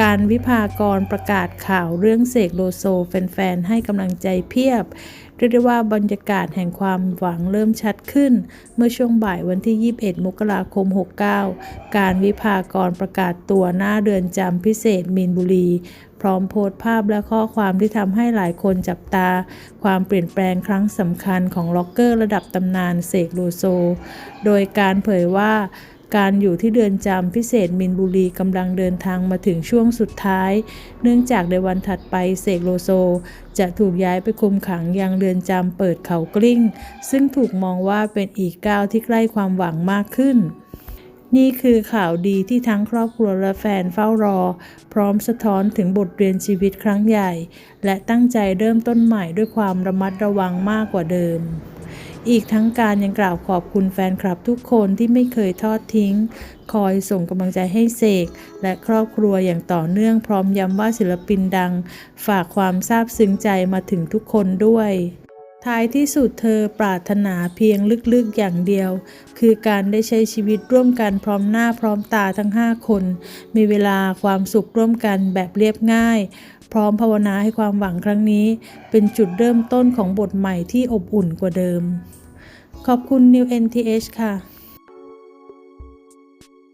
การวิพากรประกาศข่าวเรื่องเสกโลโซแฟนๆให้กำลังใจเพียบ เรียกได้ว่าบรรยากาศแห่งความหวังเริ่มชัดขึ้น เมื่อช่วงบ่ายวันที่ 21 มกราคม 69 การวิพากรประกาศตัวหน้าเรือนจำพิเศษมีนบุรี พร้อมโพสต์ภาพและข้อความที่ทำให้หลายคนจับตา ความเปลี่ยนแปลงครั้งสำคัญของล็อกเกอร์ระดับตำนานเสกโลโซ โดยการเผยว่า การอยู่ที่เรือนจำพิเศษมินบุรีกำลังเดินทางมาถึงช่วงสุดท้าย เนื่องจากในวันถัดไปเสกโลโซ จะถูกย้ายไปคุมขังยังเรือนจำเปิดเขากลิ้ง ซึ่งถูกมองว่าเป็นอีกก้าวที่ใกล้ความหวังมากขึ้นนี่คือข่าวดีที่ทั้งครอบครัวและแฟนเฝ้ารอ พร้อมสะท้อนถึงบทเรียนชีวิตครั้งใหญ่ และตั้งใจเริ่มต้นใหม่ด้วยความระมัดระวังมากกว่าเดิม อีกทั้งการยังกล่าวขอบคุณแฟนคลับทุกคนที่ไม่เคยทอดทิ้ง คอยส่งกำลังใจให้เสก และครอบครัวอย่างต่อเนื่องพร้อมย้ำว่าศิลปินดัง ฝากความซาบซึ้งใจมาถึงทุกคนด้วย ท้ายที่สุดเธอปรารถนาเพียงลึกๆอย่างเดียว คือการได้ใช้ชีวิตร่วมกันพร้อมหน้าพร้อมตาทั้ง 5 คน มีเวลาความสุขร่วมกันแบบเรียบง่าย พร้อมภาวนาให้ความหวังครั้งนี้ เป็นจุดเริ่มต้นของบทใหม่ที่อบอุ่นกว่าเดิม ขอบคุณ New NTH ค่ะ